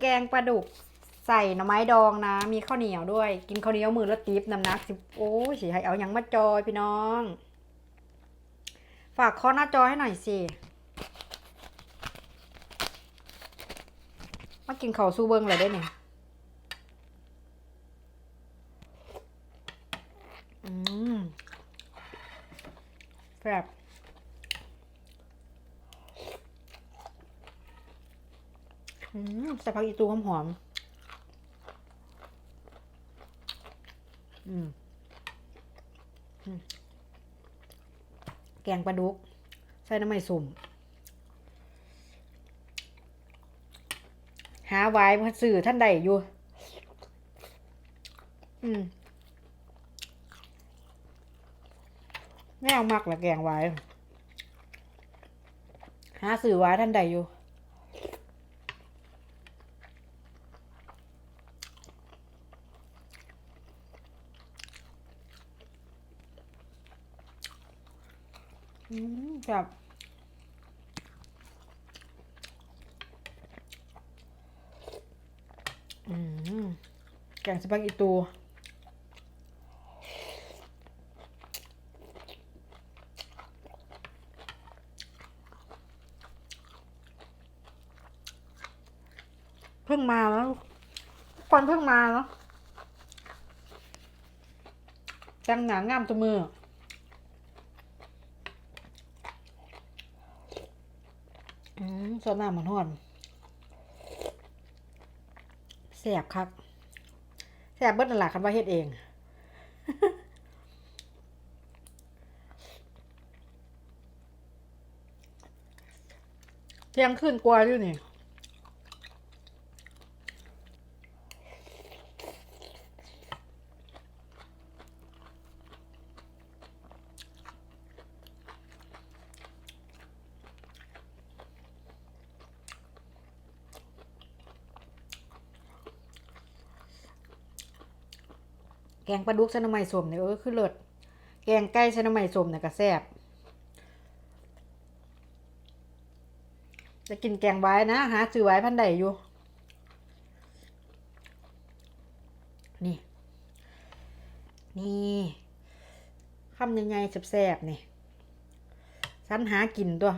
แกงปลาดุกใส่หน่อไม้ดองนะ มีข้าวเหนียวด้วย กินข้าวเหนียวมือและตีบน้ำหนักสิโอ้ยสิให้เอาหยังมาจอยพี่น้อง ฝากข้อหน้าจอให้หน่อยสิมากินข้าวสู้เบิ้งเลยได้เนี่ยอืมแบบอืม ใส่ผักอีตูหอมหอมอืมอืมแกงปลาดุก ใส่น้ำมันสุ่ม หาไว้มาสื่อท่านใดอยู่ อืมแม่เอามักละแกงไว้ หาสื่อไว้ท่านใดอยู่ อืมครับอืมแกงสปาเกตตูเพิ่งมาแล้วควันเพิ่งมาแล้วจังหนางามตัวมือ อืมสดน้ำมันหอนแสบครับแสบเบิ้ลนแหละคันว่าเฮ็ดเองเที่ยงคืนกว่าอยู่นี่ กงปลาดุกใส่น้ำมันสมเนี่ยเออคือเลิศแกงไก่ใส่น้ำมันสมเนี่ยก็แซ่บจะกินแกงไว้นะหาซื้อไว้พันใดอยู่ นี่ นี่คำยังไงแซ่บๆนี่ฉันหากินตัว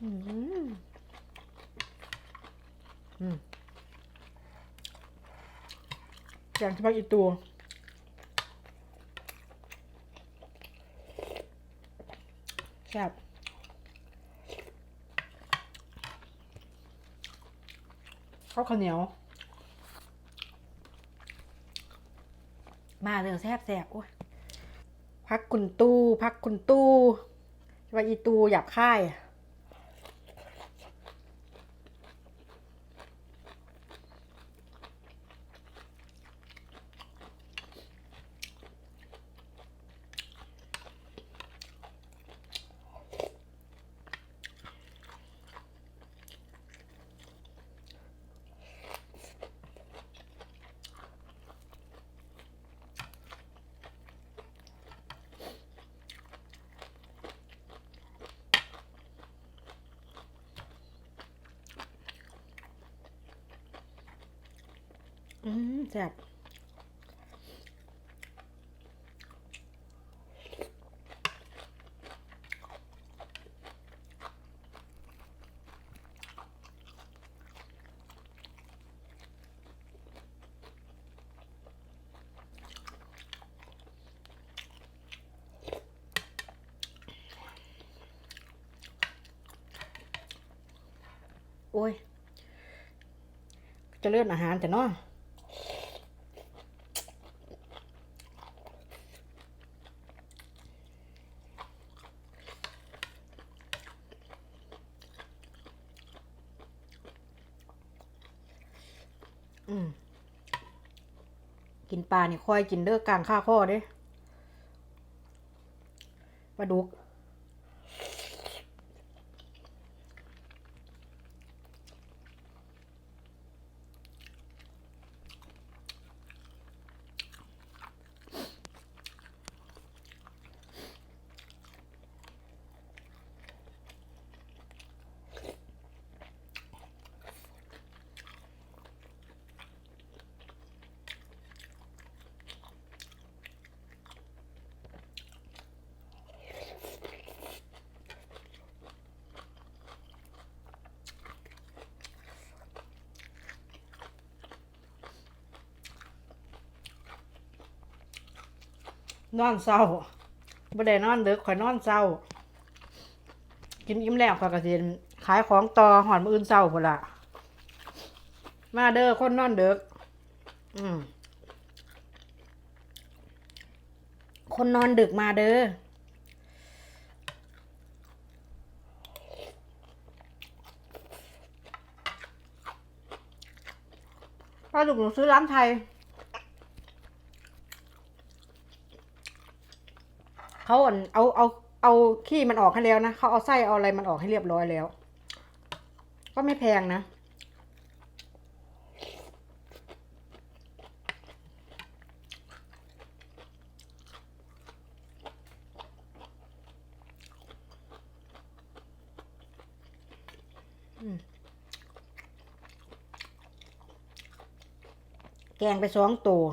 อืมอืม แกงสปาเกตตูแซ่บข้าวข้าวเหนียว มาเลยแซ่บแซ่บโอ้ยพักคุณตู้ พักคุณตู้สปาเกตตูหยาบค่าย อืมแซ่บโอ้ย จะเลื่อนอาหารแต่เนาะ กินปลานี่ค่อยกินเด้อกลางข้าข้อเด้ปลาดุก นอนเศร้าบ่ได้นอนเดึกข่อยนอนเศร้า กินอิ่มแล้วข่อยก็สิขายของต่อหอนมืออื่นเศร้าพุ่นละมาเด้อคนนอนเดึกอืมคนนอนดึกมาเด้อปลาดุกหนูซื้อร้านไทย เขาเอาเอาเอาขี้มันออกให้แล้วนะเขาเอาไส้เอาอะไรมันออกให้เรียบร้อยแล้ว ก็ไม่แพงนะแกงไปสองตัว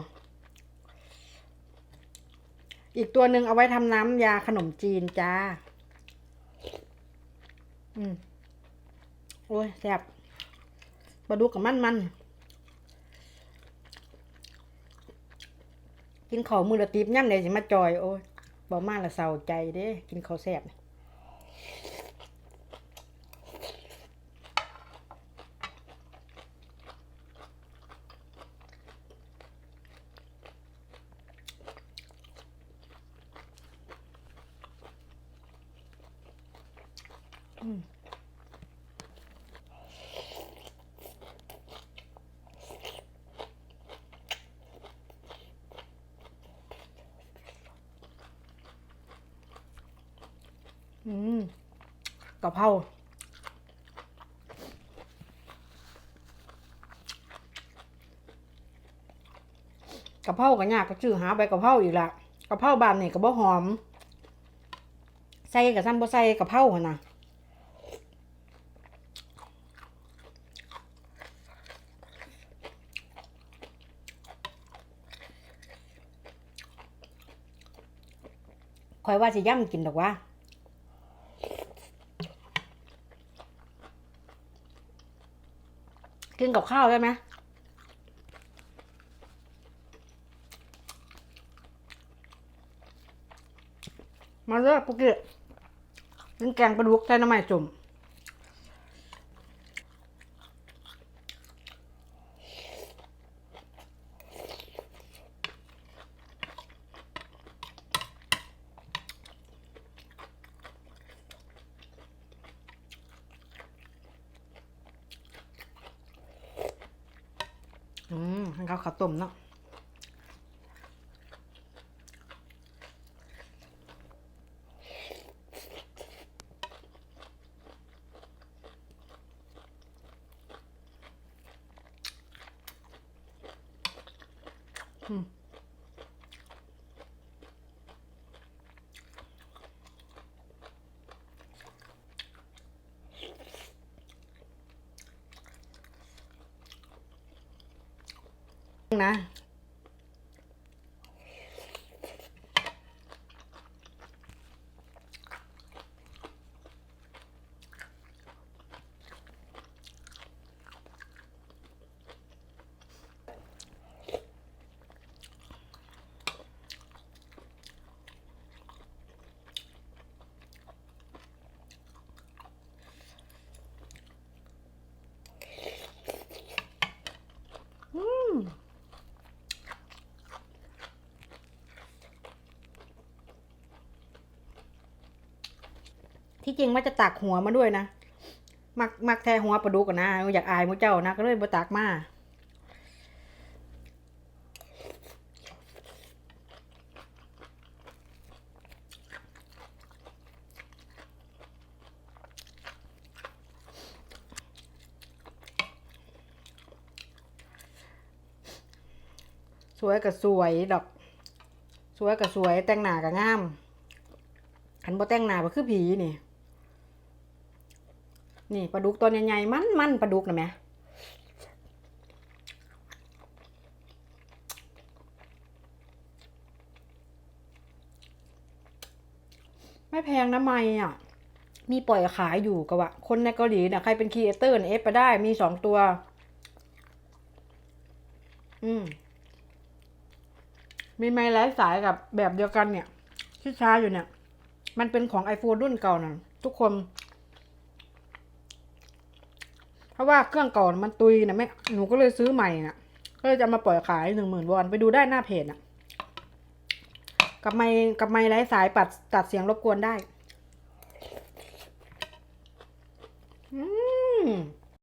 อีกตัวหนึ่งเอาไว้ทำน้ำยาขนมจีนจ้า อืมโอ้ยแซ่บปลาดุกกับมันมัน กินข้าวมือละตีบย่ำเลยสิมาจอย โอ้ยบอกมาละเศร้าใจเด้ กินข้าวแซ่บ อืมกะเพรากะเพราก็ยากก็ชื่อหาใบกะเพราอีกละกะเพราบานนี่ก็บ่หอม ใส่กับซ้ำบ่ใส่กะเพราหนน่ะ คอยว่าสิย่ำกินดอกว่ากินกับข้าวได้ไหมมาเลยปุกกี้กินแกงปลาดุกใส่น้ำมันจุ่มอืมให้เขาข้าวต้มเนาะ นะ ที่จริงว่าจะตักหัวมาด้วยนะ มักมักแทหัวปลาดุกกันนะอยากอายมุเจ้านะก็เลยมาตักมาสวยกับสวยดอก สวยกับสวยแต่งหน้ากับงามขันบ่แต่งหน้าก็คือผีนี่ นี่ปลาดุกตัวใหญ่ๆมันมันปลาดุกนะแม่ไม่แพงนะไม่อะ มีปล่อยขายอยู่กับว่าคนในเกาหลีเนี่ยใครเป็นครีเอเตอร์เนเอฟไปได้มีสองตัว อืม มีไม้ไร้สายกับแบบเดียวกันเนี่ยที่ช้าอยู่เนี่ย มันเป็นของ iPhone รุ่นเก่านะทุกคน เพราะว่าเครื่องก่อนมันตุยนะแม่หนูก็เลยซื้อใหม่นะก็เลยจะมาปล่อยขายหนึ่งหมื่นวอนไปดูได้หน้าเพจน่ะ กับไม้กับไม้ไร้สายปัดตัดเสียงรบกวนได้ อืม